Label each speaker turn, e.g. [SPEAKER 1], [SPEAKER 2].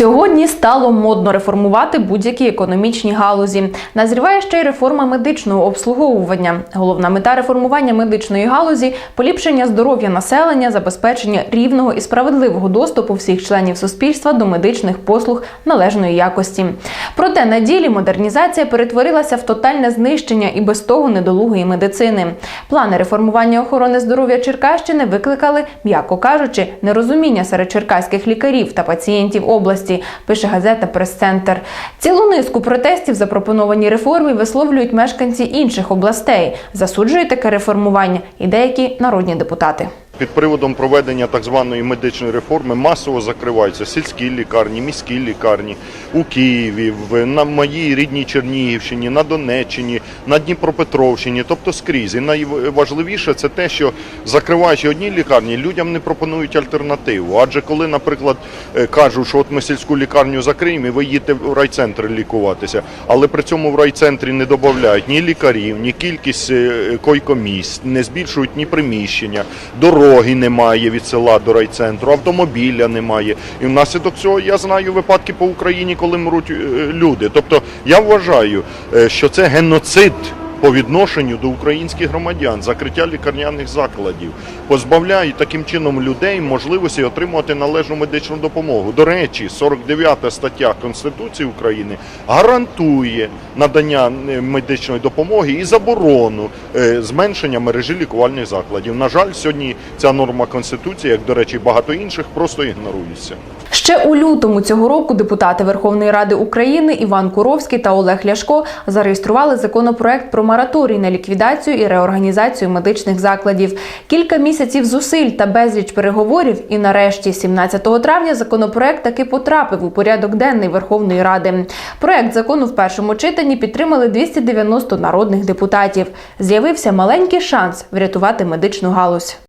[SPEAKER 1] Сьогодні стало модно реформувати будь-які економічні галузі. Назріває ще й реформа медичного обслуговування. Головна мета реформування медичної галузі поліпшення здоров'я населення, забезпечення рівного і справедливого доступу всіх членів суспільства до медичних послуг належної якості. Проте на ділі модернізація перетворилася в тотальне знищення і без того недолугої медицини. Плани реформування охорони здоров'я Черкащини викликали, м'яко кажучи, нерозуміння серед черкаських лікарів та пацієнтів області, пише газета Прес-центр. Цілу низку протестів запропоновані реформі висловлюють мешканці інших областей. Засуджують таке реформування і деякі народні депутати.
[SPEAKER 2] Під приводом проведення так званої медичної реформи масово закриваються сільські лікарні, міські лікарні у Києві, на моїй рідній Чернігівщині, на Донеччині, на Дніпропетровщині, тобто скрізь. І найважливіше це те, що закриваючи одні лікарні, людям не пропонують альтернативу. Адже коли, наприклад, е, кажуть, що от ми сільську лікарню закриємо, і ви їдете в райцентр лікуватися, але при цьому в райцентрі не додають ні лікарів, ні кількість е, койкомісць, не збільшують ні приміщення, дороги немає від села до райцентру, автомобіля немає. І внаслідок цього я знаю випадки по Україні, коли мруть е, люди. Тобто я вважаю, е, що це геноцид. По відношенню до українських громадян закриття лікарняних закладів позбавляють таким чином людей можливості отримувати належну медичну допомогу. До речі, 49 стаття Конституції України гарантує надання е, медичної допомоги і заборону е, зменшення мережі лікувальних закладів. На жаль, сьогодні ця норма Конституції, як до речі, багато інших, просто ігнорується.
[SPEAKER 1] Ще у лютому цього року депутати Верховної Ради України Іван Куровський та Олег Ляшко зареєстрували законопроект про мораторій на ліквідацію і реорганізацію медичних закладів. Кілька місяців зусиль та безліч переговорів. І нарешті, 17 травня, законопроект таки потрапив у порядок денний Верховної Ради. Проект закону в першому читанні підтримали 290 народних депутатів. З'явився маленький шанс врятувати медичну галузь.